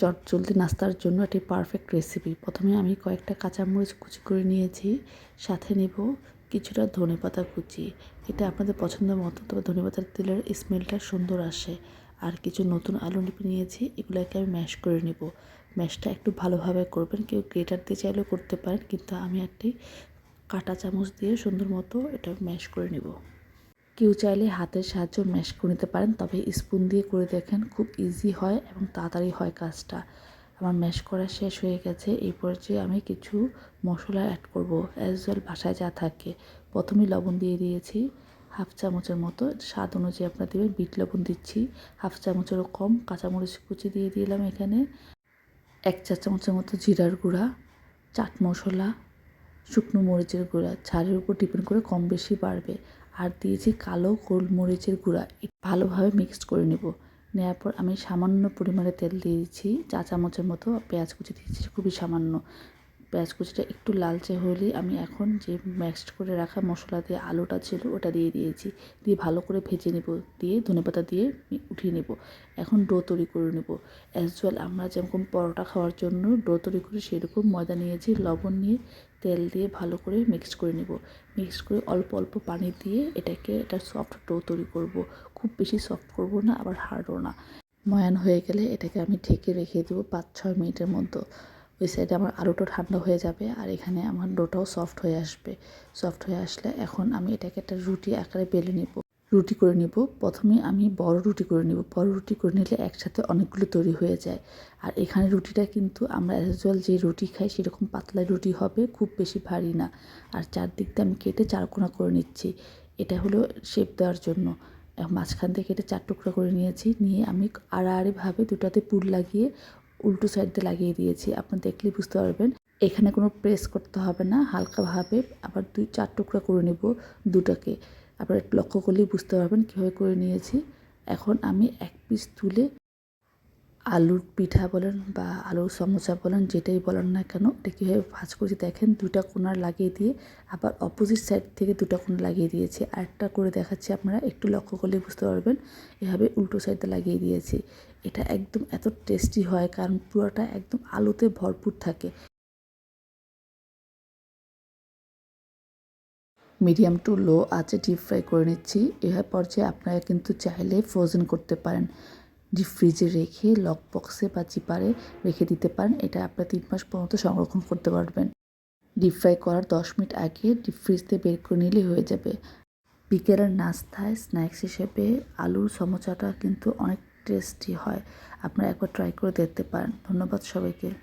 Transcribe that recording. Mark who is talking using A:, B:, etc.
A: চট জলদি নাস্তার জন্য একটি পারফেক্ট রেসিপি প্রথমে আমি কয়েকটা কাঁচামরিচ কুচি করে নিয়েছি, সাথে নেব কিছুটা ধনেপাতা কুচি। এটা আপনাদের পছন্দ মতো, তবে ধনেপাতার তেলের স্মেলটা সুন্দর আসে। আর কিছু নতুন আলু নিপে নিয়েছি, এগুলোকে আমি ম্যাশ করে নেব। ম্যাশটা একটু ভালোভাবে করবেন, কেউ গ্রেটার দিয়ে চাইলেও করতে পারেন, কিন্তু আমি একটি কাঁটা চামচ দিয়ে সুন্দর মতো এটা ম্যাশ করে নেব। কেউ চাইলে হাতের সাহায্য ম্যাশ করে নিতে পারেন, তবে স্পুন দিয়ে করে দেখেন খুব ইজি হয় এবং তাড়াতাড়ি হয় কাজটা। আমার ম্যাশ করা শেষ হয়ে গেছে, এই পর্যায়ে আমি কিছু মশলা অ্যাড করব। অ্যাজ ওয়েল বাসায় যা থাকে। প্রথমেই লবণ দিয়ে দিয়েছি হাফ চামচের মতো। স্বাদ অনুযায়ী আপনার দেবেন, বিট লবণ দিচ্ছি। হাফ চামচেরও কম কাঁচামরিচ কুচি দিয়ে দিলাম এখানে। এক চা চামচের মতো জিরার গুঁড়া, চাট মশলা, শুকনো মরিচের গুঁড়া। ঝালের উপর ডিপেন্ড করে কম বেশি বাড়বে। আর দিয়েছি কালো গোলমরিচের গুঁড়া। ভালোভাবে মিক্সড করে নেব। নেওয়ার পর আমি সামান্য পরিমাণে তেল দিয়েছি চা চামচের মতো পেঁয়াজ কুচি দিয়েছি, খুবই সামান্য। পেঁয়াজ কুচিটা একটু লালচে হলেই আমি এখন যে ম্যাক্সড করে রাখা মশলা দিয়ে আলুটা ছিল, ওটা দিয়ে দিয়েছি। দিয়ে ভালো করে ভেজে নেব, দিয়ে ধনেপাতা দিয়ে উঠিয়ে নেব। এখন ডো তৈরি করে নেব। অ্যাজ ওয়েল আমরা যেরকম পরোটা খাওয়ার জন্য ডো তৈরি করে সেরকম ময়দা নিয়েছি, লবণ নিয়ে তেল দিয়ে ভালো করে মিক্স করে নেব। মিক্স করে অল্প অল্প পানি দিয়ে এটাকে এটা সফট ডো তৈরি করব। খুব বেশি সফট করব না, আবার হার্ডও না। ময়ান হয়ে গেলে এটাকে আমি ঢেকে রেখে দেবো পাঁচ ছয় মিনিটের মতো। ওই সাইডে আমার আলুটা ঠান্ডা হয়ে যাবে আর এখানে আমার ডোটাও সফট হয়ে আসবে। সফট হয়ে আসলে এখন আমি এটাকে একটা রুটি আকারে বেলে নেব। রুটি করে নিব। প্রথমে আমি বড় রুটি করে নিব। বড় রুটি করে নিলে একসাথে অনেকগুলো তৈরি হয়ে যায়। আর এখানে রুটিটা কিন্তু আমরা অ্যাজ যে রুটি খাই সেরকম পাতলা রুটি হবে, খুব বেশি ভারী না। আর চারদিক দিয়ে আমি কেটে চারকোনা করে নিচ্ছি। এটা হলো শেপ দেওয়ার জন্য। মাঝখান থেকে কেটে চার টুকরা করে নিয়েছি। নিয়ে আমি আড়াআড়িভাবে দুটাতে পুর লাগিয়ে উল্টো সাইডে লাগিয়ে দিয়েছি আপনি দেখলেই বুঝতে পারবেন। এখানে কোনো প্রেস করতে হবে না, হালকাভাবে আবার দুই চার টুকরা করে নেব দুটাকে। আবার লক্ষ্য করলেই বুঝতে পারবেন কীভাবে করে নিয়েছি। এখন আমি এক পিস তুলে আলুর পিঠা বলেন বা আলুর সমোসা বলেন, যেটাই বলেন না কেন, এটা কীভাবে ভাজ করছি দেখেন দুটা কোনার লাগিয়ে দিয়ে আবার অপোজিট সাইড থেকে দুটা কোনা লাগিয়ে দিয়েছি। আরেকটা করে দেখাচ্ছি আপনারা, একটু লক্ষ্য করলে বুঝতে পারবেন, এভাবে উল্টো সাইডে লাগিয়ে দিয়েছি। এটা একদম এত টেস্টি হয়, কারণ পুরোটা একদম আলুতে ভরপুর থাকে। মিডিয়াম টু লো আছে ডিপ ফ্রাই করে নিচ্ছি। এভাবে পর্যায়ে আপনারা কিন্তু চাইলে ফ্রোজেন করতে পারেন। ডিপ ফ্রিজে রেখে লক বক্সে বা চিপারে রেখে দিতে পারেন। এটা আপনার তিন মাস পর্যন্ত সংরক্ষণ করতে পারবেন। ডিপ ফ্রাই করার দশ মিনিট আগে ডিপ ফ্রিজ বের করে নিলেই হয়ে যাবে। বিকেলের নাস্তায় স্ন্যাক্স হিসেবে আলুর সমোচাটা কিন্তু অনেক টেস্টি হয়। আপনারা একবার ট্রাই করে দেখতে পারেন। ধন্যবাদ সবাইকে।